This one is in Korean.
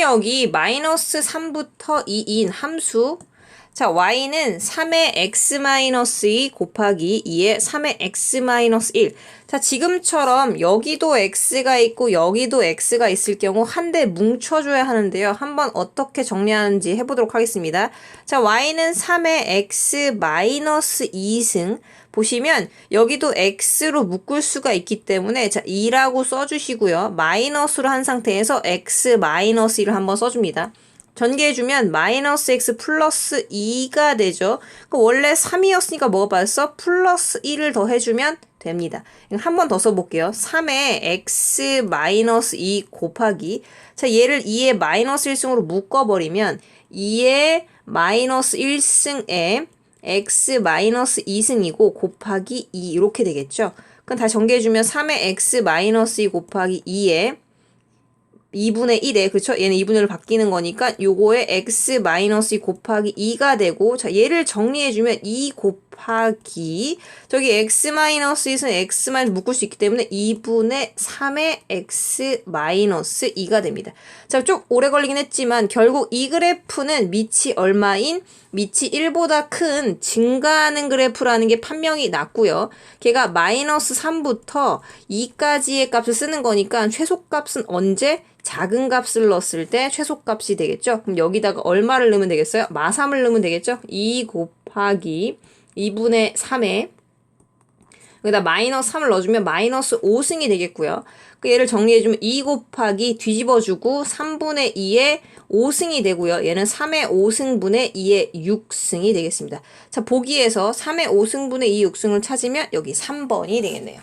여기 마이너스 3부터 2인 함수 자, y는 3의 x-2 곱하기 2의 3의 x-1. 자, 지금처럼 여기도 x가 있고 여기도 x가 있을 경우 한 대 뭉쳐줘야 하는데요. 한번 어떻게 정리하는지 해보도록 하겠습니다. 자, y는 3의 x-2승. 보시면 여기도 x로 묶을 수가 있기 때문에 자, 2라고 써주시고요. 마이너스로 한 상태에서 x-1을 한번 써줍니다. 전개해주면 마이너스 x 플러스 2가 되죠. 그 원래 3이었으니까 뭐가 빠졌어? 플러스 1을 더 해주면 됩니다. 한 번 더 써볼게요. 3에 x 마이너스 2 곱하기 자 얘를 2의 마이너스 1승으로 묶어버리면 2의 마이너스 1승에 x 마이너스 2승이고 곱하기 2 이렇게 되겠죠. 그럼 다시 전개해주면 3의 x 마이너스 2 곱하기 2에 2분의 1에 그쵸? 얘는 2분의 1로 바뀌는 거니까 요거에 x 마이너스 2 곱하기 2가 되고 자 얘를 정리해주면 2 곱 하기 저기 x 마이너스 2는 x 마이너스 묶을 수 있기 때문에 2분의 3의 x 마이너스 2가 됩니다. 자 좀 오래 걸리긴 했지만 결국 이 그래프는 밑이 얼마인 밑이 1보다 큰 증가하는 그래프라는 게 판명이 났고요. 걔가 마이너스 3부터 2까지의 값을 쓰는 거니까 최소값은 언제? 작은 값을 넣었을 때 최소값이 되겠죠. 그럼 여기다가 얼마를 넣으면 되겠어요? 마3을 넣으면 되겠죠. 2 곱하기 2분의 3에 여기다 마이너스 3을 넣어주면 마이너스 5승이 되겠고요. 그 얘를 정리해주면 2 곱하기 뒤집어주고 3분의 2에 5승이 되고요. 얘는 3의 5승분의 2의 6승이 되겠습니다. 자, 보기에서 3의 5승분의 2 6승을 찾으면 여기 3번이 되겠네요.